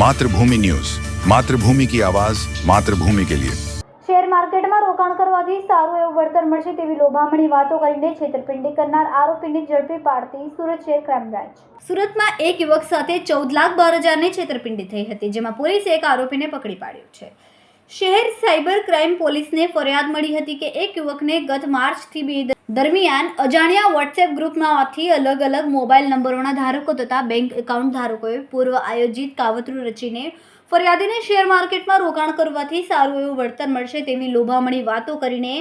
Mathrubhumi news. Mathrubhumi કી આવાજ, માતૃભૂમિ કે લિયે. શેર માર્કેટમાં રોકાણ કરવાથી સારું એવું વળતર મળશે તેવી લોભામણી વાતો કરીને છેતરપિંડી કરનાર આરોપીની ઝડપી પાડતી સુરત શહેર ક્રાઇમ બ્રાન્ચ. સુરતમાં એક યુવક સાથે ચૌદ લાખ બાર હજારની છેતરપિંડી થઈ હતી, જેમાં પોલીસે એક આરોપીને પકડી પાડ્યો છે. શહેર સાયબર ક્રાઇમ પોલીસને ફરિયાદ મળી હતી કે એક યુવકને ગત માર્ચથી બે દરમિયાન અજાણ્યા વોટ્સએપ ગ્રુપમાંથી અલગ અલગ મોબાઈલ નંબરોના ધારકો તથા બેંક એકાઉન્ટ ધારકોએ પૂર્વ આયોજિત કાવતરું રચીને ફરિયાદીને શેર માર્કેટમાં રોકાણ કરવાથી સારું એવું વળતર મળશે તેવી લોભામણી વાતો કરીને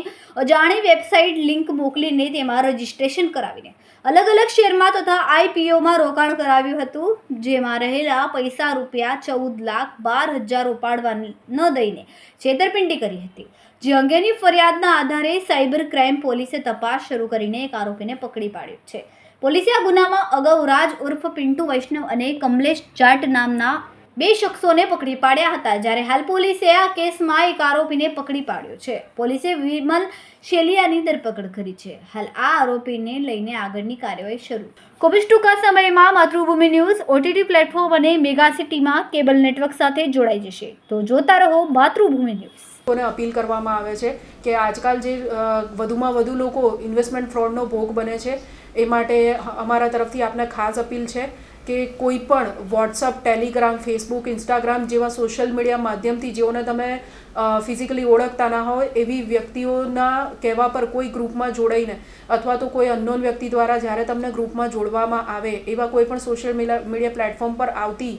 અજાણી વેબસાઇટ લિંક મોકલીને તેમાં રજિસ્ટ્રેશન કરાવીને અલગ અલગ શેરમાં તથા આઈપીઓમાં રોકાણ કરાવ્યું હતું, જેમાં રહેલા પૈસા રૂપિયા ચૌદ લાખ બાર હજાર ઉપાડવા ન દઈને છેતરપિંડી કરી હતી. જે અંગેની ફરિયાદના આધારે સાયબર ક્રાઇમ પોલીસે તપાસ શરૂ કરીને એક આરોપીને પકડી પાડ્યો છે. પોલીસે આ ગુનામાં અગાઉ રાજ ઉર્ફ પિન્ટુ વૈષ્ણવ અને કમલેશ જાટ નામના બે શખ્સોને પકડી પાડ્યા હતા. જ્યારે હાલ પોલીસે આ કેસમાં એક આરોપીને પકડી પાડ્યો છે. પોલીસે વિમલ શેલિયાની ધરપકડ કરી છે. હાલ આ આરોપીને લઈને આગળની કાર્યવાહી શરૂ. કોવિડ ટૂંકા સમયમાં માતૃભૂમિ ન્યૂઝ, ઓટીટી પ્લેટફોર્મ અને મેગા સિટીમાં કેબલ નેટવર્ક સાથે જોડાઈ જશે. તો જોતા રહો માતૃભૂમિ ન્યૂઝ. લોકોને અપીલ કરવામાં આવે છે કે આજકાલ જે વધુમાં વધુ લોકો ઇન્વેસ્ટમેન્ટ ફ્રોડનો ભોગ બને છે, એ માટે અમારા તરફથી આપને ખાસ અપીલ છે. કે કોઈ પણ વોટ્સઅપ ટેલિગ્રામ ફેસબુક ઇન્સ્ટાગ્રામ જેવા સોશિયલ મીડિયા માધ્યમથી જેઓને તમે ફિઝિકલી ઓળખતા ના હોય, એવી વ્યક્તિઓના કહેવા પર કોઈ ગ્રુપમાં જોડાઈને અથવા તો કોઈ અનનોન વ્યક્તિ દ્વારા જ્યારે તમને ગ્રુપમાં જોડવામાં આવે, એવા કોઈ પણ સોશિયલ મીડિયા પ્લેટફોર્મ પર આવતી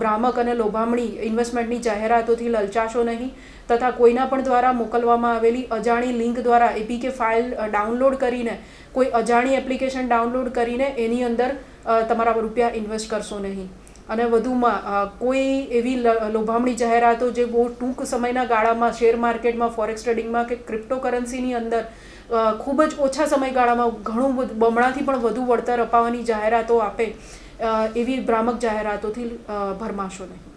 ભ્રામક અને લોભામણી ઇન્વેસ્ટમેન્ટની જાહેરાતોથી લલચાશો નહીં તથા કોઈના પણ દ્વારા મોકલવામાં આવેલી અજાણી લિંક દ્વારા એપીકે ફાઇલ ડાઉનલોડ કરીને, કોઈ અજાણી એપ્લિકેશન ડાઉનલોડ કરીને એની અંદર તમારા રૂપિયા ઇન્વેસ્ટ કરશો નહીં. અને વધુમાં કોઈ એવી લોભામણી જાહેરાતો જે બહુ ટૂંક સમયના ગાળામાં શેર માર્કેટમાં ફોરેક્સ ટ્રેડિંગમાં કે ક્રિપ્ટોકરન્સીની અંદર ખૂબ જ ઓછા સમયગાળામાં ઘણું બમણાથી પણ વધુ વળતર અપાવવાની જાહેરાતો આપે એવી ભ્રામક જાહેરાતોથી ભરમાશો નહીં.